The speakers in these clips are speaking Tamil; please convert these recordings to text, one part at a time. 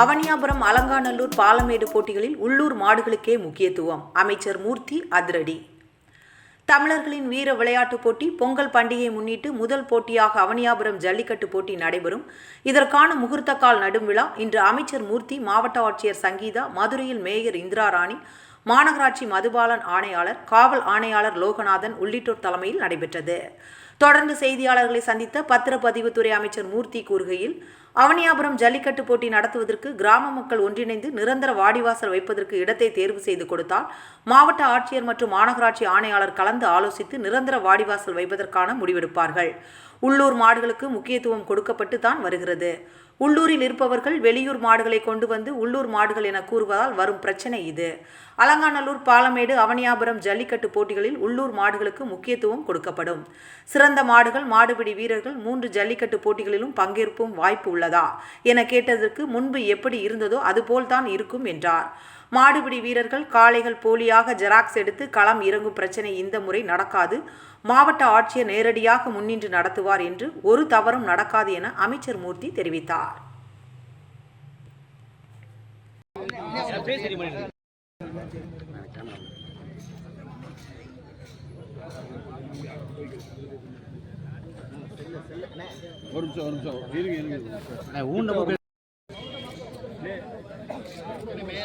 அவனியாபுரம் அலங்காநல்லூர் பாலமேடு போட்டிகளில் உள்ளூர் மாடுகளுக்கே முக்கியத்துவம். அமைச்சர் மூர்த்தி அதிரடி. தமிழர்களின் வீர விளையாட்டுப் போட்டி பொங்கல் பண்டிகையை முன்னிட்டு முதல் போட்டியாக அவனியாபுரம் ஜல்லிக்கட்டு போட்டி நடைபெறும். இதற்கான முகூர்த்த கால் நடும் விழா இன்று அமைச்சர் மூர்த்தி மாவட்ட ஆட்சியர் சங்கீதா மதுரையில் மேயர் இந்திரா ராணி மாநகராட்சி மதுபாலன் ஆணையாளர் காவல் ஆணையாளர் லோகநாதன் உள்ளிட்டோர் தலைமையில் நடைபெற்றது. தொடர்ந்து செய்தியாளர்களை சந்தித்த பத்திரப்பதிவுத்துறை அமைச்சர் மூர்த்தி கூறுகையில் அவனியாபுரம் ஜல்லிக்கட்டு போட்டி நடத்துவதற்கு கிராம மக்கள் ஒன்றிணைந்து நிரந்தர வாடிவாசல் வைப்பதற்கு இடத்தை தேர்வு செய்து கொடுத்தால் மாவட்ட ஆட்சியர் மற்றும் மாநகராட்சி ஆணையாளர் கலந்து ஆலோசித்து நிரந்தர வாடிவாசல் வைப்பதற்கான முடிவெடுப்பார்கள். உள்ளூர் மாடுகளுக்கு முக்கியத்துவம் கொடுக்கப்பட்டு தான் வருகிறது. உள்ளூரில் இருப்பவர்கள் வெளியூர் மாடுகளை கொண்டு வந்து உள்ளூர் மாடுகள் என கூறுவதால் வரும் பிரச்சனை இது. அலங்காநல்லூர் பாலமேடு அவனியாபுரம் ஜல்லிக்கட்டு போட்டிகளில் உள்ளூர் மாடுகளுக்கு முக்கியத்துவம் கொடுக்கப்படும். சிறந்த மாடுகள் மாடுபிடி வீரர்கள் மூன்று ஜல்லிக்கட்டு போட்டிகளிலும் பங்கேற்பும் வாய்ப்பு உள்ளதா? என கேட்டதற்கு முன்பு எப்படி இருந்ததோ அதுபோல்தான் இருக்கும் என்றார். மாடுபிடி வீரர்கள் காளைகள் போலியாக ஜெராக்ஸ் எடுத்து களம் இறங்கும் பிரச்சனை இந்த முறை நடக்காது. மாவட்ட ஆட்சியர் நேரடியாக முன்னின்று நடத்துவார் என்று ஒரு தவறும் நடக்காது என அமைச்சர் மூர்த்தி தெரிவித்தார். ஒரு நிமிஷம் ஒரு நிமிஷம். இருங்க இருங்க.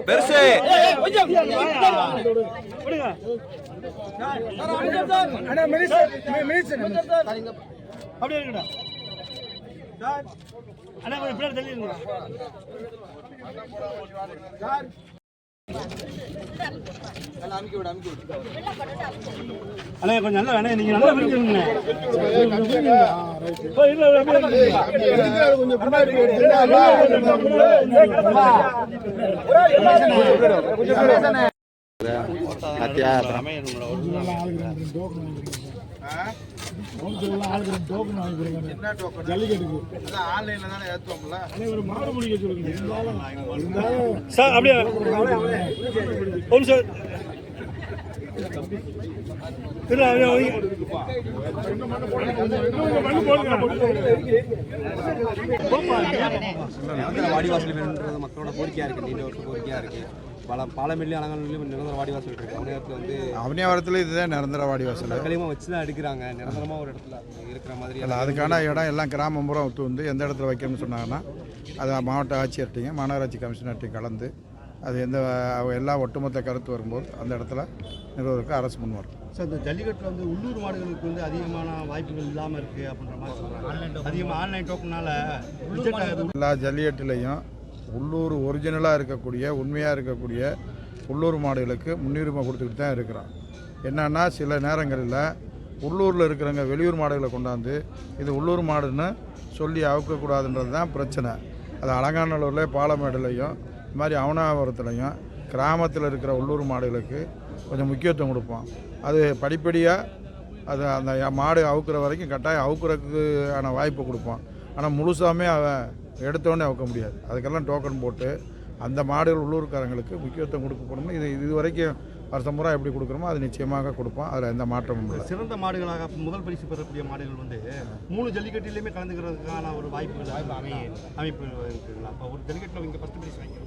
பெருசு. அப்படியே இருக்கடா அண்ணா கொஞ்சம் பின்னாடி தள்ளி இருங்க அண்ணா கொஞ்சம் நல்லா அண்ணா நீங்க நல்லா பிடிக்கிறீங்க சார் அப்படியே? ஒரு சார். இல்ல மக்களோட கோரிக்கையா இருக்கு நீண்ட வருஷம் பல பாலமில்லி அலங்காநல்லூர்லையும் நிரந்தர வாடிவாசல் இருக்குது அவனியத்தில் வந்து அவனியாவரத்தில் இதுதான் நிரந்தர வாடி வாசல் மக்களையும் வச்சு தான் எடுக்கிறாங்க. நிரந்தரமாக ஒரு இடத்துல இருக்கிற மாதிரி இல்லை அதுக்கான இடம் எல்லாம் கிராமம் பூரா ஒத்து வந்து எந்த இடத்துல வைக்கணும்னு சொன்னாங்கன்னா அது மாவட்ட ஆட்சியர்கிட்டையும் மாநகராட்சி கமிஷனர்கிட்டையும் கலந்து அது எந்த எல்லாம் ஒட்டுமொத்த கருத்து வரும்போது அந்த இடத்துல நிறுவனத்துக்கு அரசு முன் வரும். சார் இந்த ஜல்லிக்கட்டில் வந்து உள்ளூர் மாடுகளுக்கு வந்து அதிகமான வாய்ப்புகள் இல்லாமல் இருக்குது அப்படின்ற மாதிரி சொல்கிறாங்க அதிகமாக ஆன்லைன் டோக்கனால எல்லா ஜல்லிக்கட்டுலேயும் உள்ளூர் ஒரிஜினலாக இருக்கக்கூடிய உண்மையாக இருக்கக்கூடிய உள்ளூர் மாடுகளுக்கு முன்னுரிமை கொடுத்துக்கிட்டு தான் இருக்கிறோம் என்னென்னா சில நேரங்களில் உள்ளூரில் இருக்கிறவங்க வெளியூர் மாடுகளை கொண்டாந்து இது உள்ளூர் மாடுன்னு சொல்லி அவுக்கக்கூடாதுன்றது தான் பிரச்சனை. அது அலங்காநல்லூரில் பாலமேடுலையும் இது மாதிரி அவனாபுரத்துலையும் கிராமத்தில் இருக்கிற உள்ளூர் மாடுகளுக்கு கொஞ்சம் முக்கியத்துவம் கொடுப்போம் அது படிப்படியாக அது அந்த மாடு அவுக்குற வரைக்கும் கட்டாயம் அவுக்குறதுக்கான வாய்ப்பு கொடுப்போம் ஆனால் முழுசாமே அவன் எடுத்தோடனே அவுக்க முடியாது. அதுக்கெல்லாம் டோக்கன் போட்டு அந்த மாடுகள் உள்ளூர்காரங்களுக்கு முக்கியத்துவம் கொடுக்கப்படணும் இது இது வரைக்கும் வருஷம் பூரா எப்படி கொடுக்குறோமோ அது நிச்சயமாக கொடுப்போம். அதில் எந்த மாற்றமும் இல்லை. சிறந்த மாடுகளாக முதல் பரிசு பெறக்கூடிய மாடுகள் வந்து மூணு ஜல்லிக்கட்டிலையுமே கலந்துக்கிறதுக்கான ஒரு வாய்ப்பு அமைப்பு இருக்குங்களா அப்போ ஒரு ஜல்லிக்கட்டில் இங்கே ஃபஸ்ட் பரிசு வாங்கிக்கிறோம்.